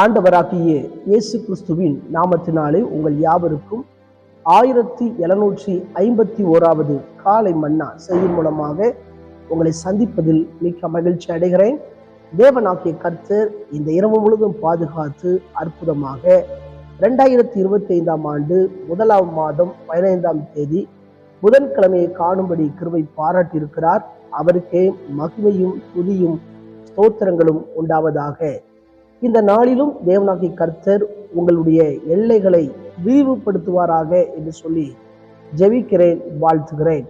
ஆண்டவராகிய இயேசு கிறிஸ்துவின் நாமத்தினாலே உங்கள் யாவருக்கும் ஆயிரத்தி எழுநூற்றி ஐம்பத்தி ஓராவது காலை மன்னா செய்தி மூலமாக உங்களை சந்திப்பதில் மிக்க மகிழ்ச்சி அடைகிறேன். தேவனாகிய கர்த்தர் இந்த இரவு முழுவதும் பாதுகாத்து அற்புதமாக ரெண்டாயிரத்தி இருபத்தி ஐந்தாம் ஆண்டு முதலாம் மாதம் பதினைந்தாம் தேதி புதன்கிழமையை காணும்படி கிருவை பாராட்டியிருக்கிறார். அவருக்கே மகிமையும் துதியும் ஸ்தோத்திரங்களும் உண்டாவதாக இந்த நாளிலும் தேவனாகிய கர்த்தர் உங்களுடைய எல்லைகளை விரிவுபடுத்துவாராக என்று சொல்லி ஜெபிக்கிறேன் வாழ்த்துகிறேன்.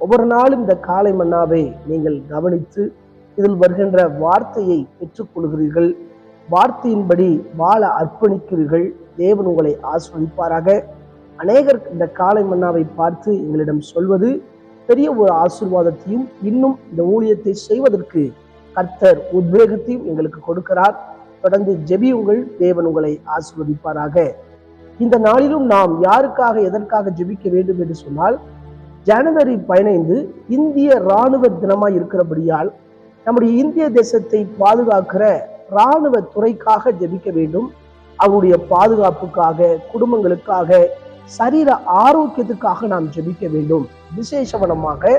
ஒவ்வொரு நாளும் இந்த காலை மன்னாவை நீங்கள் கவனித்து இதில் வருகின்ற வார்த்தையை பெற்றுக்கொள்கிறீர்கள். வார்த்தையின்படி வாழ அர்ப்பணிக்கிறீர்கள். தேவன் உங்களை ஆஸ்வதிப்பாராக அநேகர் இந்த காலை மன்னாவை பார்த்து எங்களிடம் சொல்வது பெரிய ஒரு ஆசீர்வாதத்தையும் இன்னும் இந்த ஊழியத்தை செய்வதற்கு கர்த்தர் உத்வேகத்தையும் எங்களுக்கு கொடுக்கிறார். தொடர்ந்து ஜெபியுங்கள் தேவன் உங்களை ஆசிர்வதிப்பாராக. இந்த நாளிலும் நாம் யாருக்காக எதற்காக ஜெபிக்க வேண்டும் என்று சொன்னால் ஜனவரி பதினைந்து இந்திய இராணுவ தினமாய் இருக்கிறபடியால் நம்முடைய இந்திய தேசத்தை பாதுகாக்கிற இராணுவ துறைக்காக ஜெபிக்க வேண்டும். அவருடைய பாதுகாப்புக்காக குடும்பங்களுக்காக சரீர ஆரோக்கியத்துக்காக நாம் ஜெபிக்க வேண்டும். விசேஷவனமாக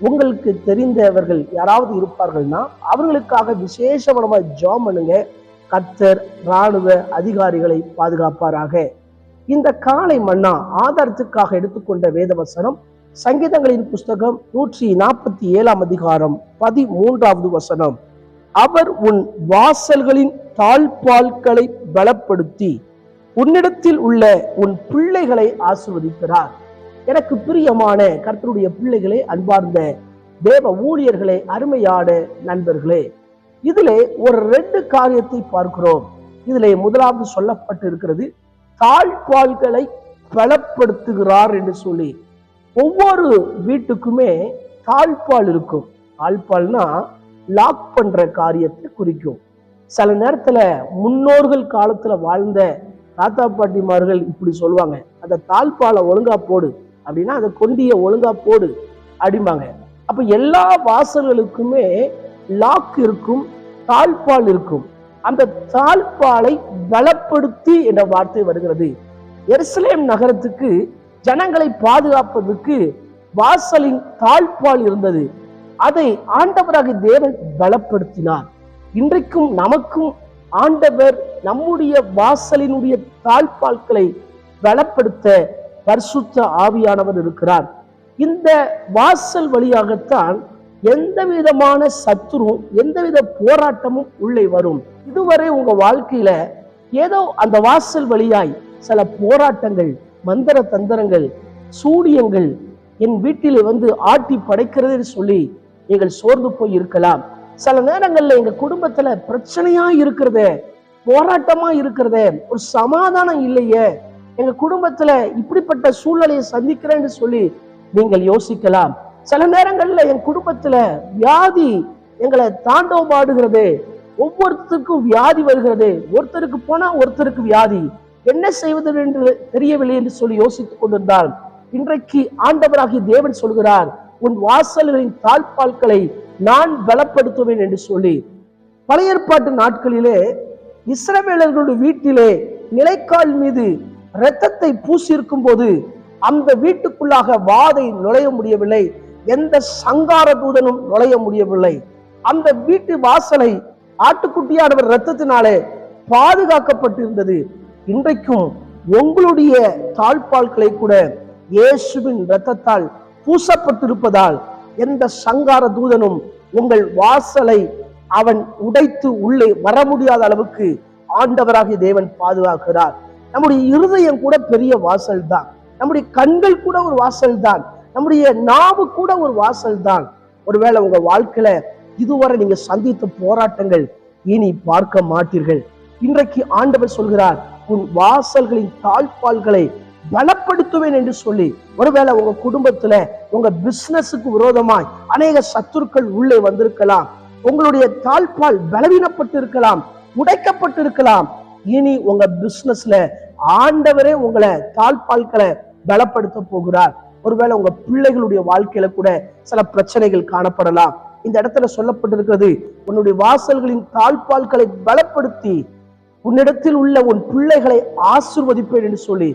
உங்களுக்கு தெரிந்தவர்கள் யாராவது இருப்பார்கள்னா அவர்களுக்காக விசேஷவனமாக ஜாம் பண்ணுங்க. கர்த்தர் இராணுவ அதிகாரிகளை பாதுகாப்பாராக. இந்த காலை மன்னா ஆதாரத்துக்காக எடுத்துக்கொண்ட வேதவசனம் சங்கீதங்களின் புஸ்தகம் நூற்றி நாற்பத்தி ஏழாம் அதிகாரம் பதிமூன்றாவது வசனம். அவர் உன் வாசல்களின் தாழ்பால்களை பலப்படுத்தி உன்னிடத்தில் உள்ள உன் பிள்ளைகளை ஆசிர்வதிக்கிறார். எனக்கு பிரியமான கர்த்தருடைய பிள்ளைகளே அன்பார்ந்த தேவ ஊழியர்களே அருமையான நண்பர்களே இதிலே ஒரு ரெண்டு காரியத்தை பார்க்கிறோம். இதிலே முதலாவது சொல்லப்பட்டு இருக்கிறது தாழ்பால்களை பலப்படுத்துகிறார் என்று சொல்லி. ஒவ்வொரு வீட்டுக்குமே தாழ்பால் இருக்கும். தாழ்பால்னா லாக் பண்ற காரியத்தை குறிக்கும். சில நேரத்துல முன்னோர்கள் காலத்துல வாழ்ந்த தாத்தா பாட்டிமார்கள் இப்படி சொல்லுவாங்க. அந்த தாழ்பாலை ஒழுங்கா போடு அப்படின்னா அந்த கொண்டிய ஒழுங்கா போடு அப்படிம்பாங்க. அப்ப எல்லா வாசல்களுக்குமே லாக் இருக்கும் தாழ்பால் இருக்கும். அந்த தாழ்பாலை பலப்படுத்தி என்ற வார்த்தை வருகிறது. எருசலேம் நகரத்துக்கு ஜனங்களை பாதுகாப்பதற்கு வாசலின் தாழ்பால் இருந்தது. அதை ஆண்டவராக தேவன் பலப்படுத்தினார். இன்றைக்கும் நமக்கும் ஆண்டவர் நம்முடைய வாசலினுடைய தாழ்பால்களை பலப்படுத்த பரிசுத்த ஆவியானவர் இருக்கிறார். இந்த வாசல் வழியாகத்தான் எந்த விதமான சத்துரும் எந்தவித போராட்டமும் உள்ளே வரும். இதுவரை உங்க வாழ்க்கையில ஏதோ அந்த வாசல் வழியாய் சில போராட்டங்கள் மந்திர தந்திரங்கள் சூடியங்கள் என் வீட்டில் வந்து ஆட்டி படைக்கிறதுன்னு சொல்லி நீங்கள் சோர்ந்து போய் இருக்கலாம். சில நேரங்களில் எங்க குடும்பத்துல பிரச்சனையா இருக்கிறதே போராட்டமா இருக்கிறதே ஒரு சமாதானம் இல்லையே. எங்க குடும்பத்துல இப்படிப்பட்ட சூழ்நிலையை சந்திக்கிறேன்னு சொல்லி நீங்கள் யோசிக்கலாம். சில நேரங்களில் என் குடும்பத்தில் வியாதி எங்களை தாண்டவமாடுகிறது ஒவ்வொருத்தருக்கும் வியாதி வருகிறது. ஒருத்தருக்கு போனால் ஒருத்தருக்கு வியாதி. என்ன செய்வது என்று தெரியவில்லை என்று சொல்லி யோசித்துக் கொண்டிருந்தால் இன்றைக்கு ஆண்டவராகிய தேவன் சொல்கிறார் உன் வாசல்களின் தாழ்பால்களை நான் பலப்படுத்துவேன் என்று சொல்லி. பழைய ஏற்பாட்டு நாட்களிலே இஸ்ரவேலர்களுடைய வீட்டிலே நிலைக்கால் மீது இரத்தத்தை பூசியிருக்கும் போது அந்த வீட்டுக்குள்ளாக வாதை நுழைய முடியவில்லை. எந்த சங்கார தூதனும் நுழைய முடியவில்லை. அந்த வீட்டு வாசலை ஆட்டுக்குட்டியானவர் இரத்தத்தினாலே பாதுகாக்கப்பட்டிருந்தது. இன்றைக்கும் உங்களுடைய தாழ்பால்களை கூட இயேசுவின் இரத்தத்தால் பூசப்பட்டிருப்பதால் எந்த சங்கார தூதனும் உங்கள் வாசலை அவன் உடைத்து உள்ளே வர முடியாத அளவுக்கு ஆண்டவராகிய தேவன் பாதுகாக்கிறார். நம்முடைய இருதயம் கூட பெரிய வாசல் தான் நம்முடைய கண்கள் கூட ஒரு வாசல் தான் நம்முடைய நாவு கூட ஒரு வாசல் தான் ஒருவேளை உங்க வாழ்க்கையில இதுவரை நீங்க சந்தித்த போராட்டங்கள் இனி பார்க்க மாட்டீர்கள். இன்றைக்கு ஆண்டவர் சொல்கிறார் உன் வாசல்களின் தாழ்பால்களை பலப்படுத்துவேன் என்று சொல்லி ஒருவேளை உங்க குடும்பத்துல உங்க பிசினஸுக்கு விரோதமாய் அநேக சத்துருக்கள் உள்ளே வந்திருக்கலாம். உங்களுடைய தாழ்பால் பலவீனப்பட்டு இருக்கலாம் உடைக்கப்பட்டு இருக்கலாம் இனி உங்க பிசினஸ்ல ஆண்டவரே உங்களை தாழ்பால்களை பலப்படுத்த போகிறார். ஒருவேளை உங்க பிள்ளைகளுடைய வாழ்க்கையில கூட சில பிரச்சனைகள் காணப்படலாம். இந்த இடத்துல சொல்லப்பட்டிருக்கிறது உன்னுடைய வாசல்களின் தாழ்பால்களை பலப்படுத்தி உன்னிடத்தில் உள்ள உன் பிள்ளைகளை ஆசிர்வதிப்பேன் என்று சொல்லி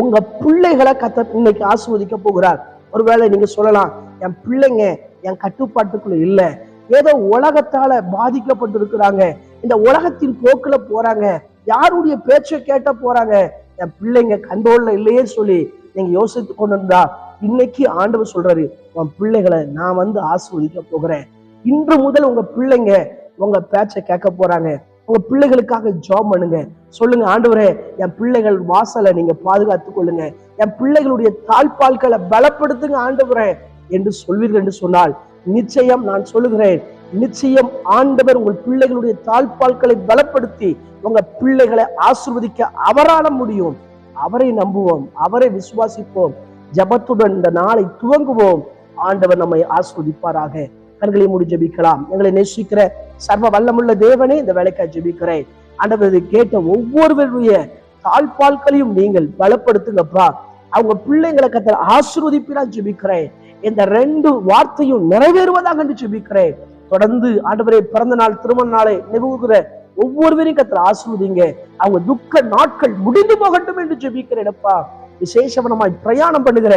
உங்க பிள்ளைகளை கத்த இன்னைக்கு ஆசிர்வதிக்க போகிறார். ஒருவேளை நீங்க சொல்லலாம் என் பிள்ளைங்க என் கட்டுப்பாட்டுக்குள்ள இல்லை. ஏதோ உலகத்தால பாதிக்கப்பட்டிருக்கிறாங்க. இந்த உலகத்தின் போக்குல போறாங்க. யாருடைய பேச்சை கேட்ட போறாங்க. என் பிள்ளைங்க கண்ட்ரோல்ல இல்லையே சொல்லி நீங்க யோசித்து கொண்டிருந்தா இன்னைக்கு ஆண்டவர் சொல்றாரு உன் பிள்ளைகளை நான் வந்து ஆசிர்வதிக்க போகிறேன். இன்று முதல் உங்க பிள்ளைங்க உங்க பேச்சை கேட்க போறாங்க. உங்க பிள்ளைகளுக்காக ஜாப் பண்ணுங்க. சொல்லுங்க ஆண்டவரே என் பிள்ளைகள் வாசலை நீங்க பாதுகாத்துக் கொள்ளுங்க. என் பிள்ளைகளுடைய தாழ்பால்களை பலப்படுத்துங்க ஆண்டவரே என்று சொல்வீர்கள் என்று சொன்னால் நிச்சயம் நான் சொல்லுகிறேன். நிச்சயம் ஆண்டவர் உங்கள் பிள்ளைகளுடைய தாழ்பால்களை பலப்படுத்தி உங்க பிள்ளைகளை ஆசிர்வதிக்க அவரால முடியும். அவரை நம்புவோம் அவரை விசுவாசிப்போம். ஜபத்துடன் இந்த நாளை துவங்குவோம். ஆண்டவர் நம்மை ஆஸ்வதிப்பாராக. கண்களை மூடி ஜபிக்கலாம். எங்களை நேசிக்கிற சர்வ வல்லமுள்ள தேவனே இந்த வேலைக்காய் ஜபிக்கிறேன். ஆண்டவர் இதை கேட்ட ஒவ்வொருவருடைய தாழ்பால்களையும் நீங்கள் பலப்படுத்துங்கப்பா அவங்க பிள்ளைங்களை கத்தர் ஆசிர்வதிப்பினா ஜெபிக்கிறேன். இந்த ரெண்டு வார்த்தையும் நிறைவேறுவதாக என்று ஜெபிக்கிறேன். தொடர்ந்து ஆண்டவரே பிறந்த நாள் திருமண நாளை நிகழ்கிற ஒவ்வொருவரையும் கத்தர் ஆசிர்வதிங்க. அவங்க துக்க நாட்கள் முடிந்து போகட்டும் என்று ஜெபிக்கிறேனப்பா விசேஷமாய் பிரயாணம் பண்ணுகிற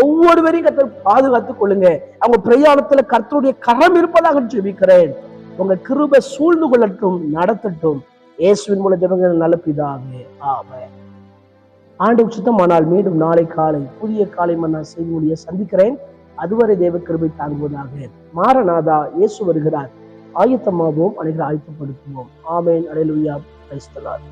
ஒவ்வொருவரையும் கத்தர் பாதுகாத்துக் கொள்ளுங்க. அவங்க பிரயாணத்துல கர்த்தருடைய கரம் இருப்பதாக ஜெபிக்கிறேன். உங்க கிருபை சூழ்ந்து கொள்ளட்டும் நடத்தட்டும். இயேசுவின் மூல ஜெபங்கள் நல்ல பிதாவே ஆம ஆண்டு ஆனால் மீண்டும் நாளை காலை புதிய காலை மன்னா செய்தி முடிய சந்திக்கிறேன். அதுவரை தேவ கிருபை தாங்குவதாக மாரநாதா இயேசு வருகிறார். ஆயத்தமாகவும் அனைவரும் ஆயத்தப்படுத்துவோம். ஆமேன். அடையலுயா கிரைஸ்தலார்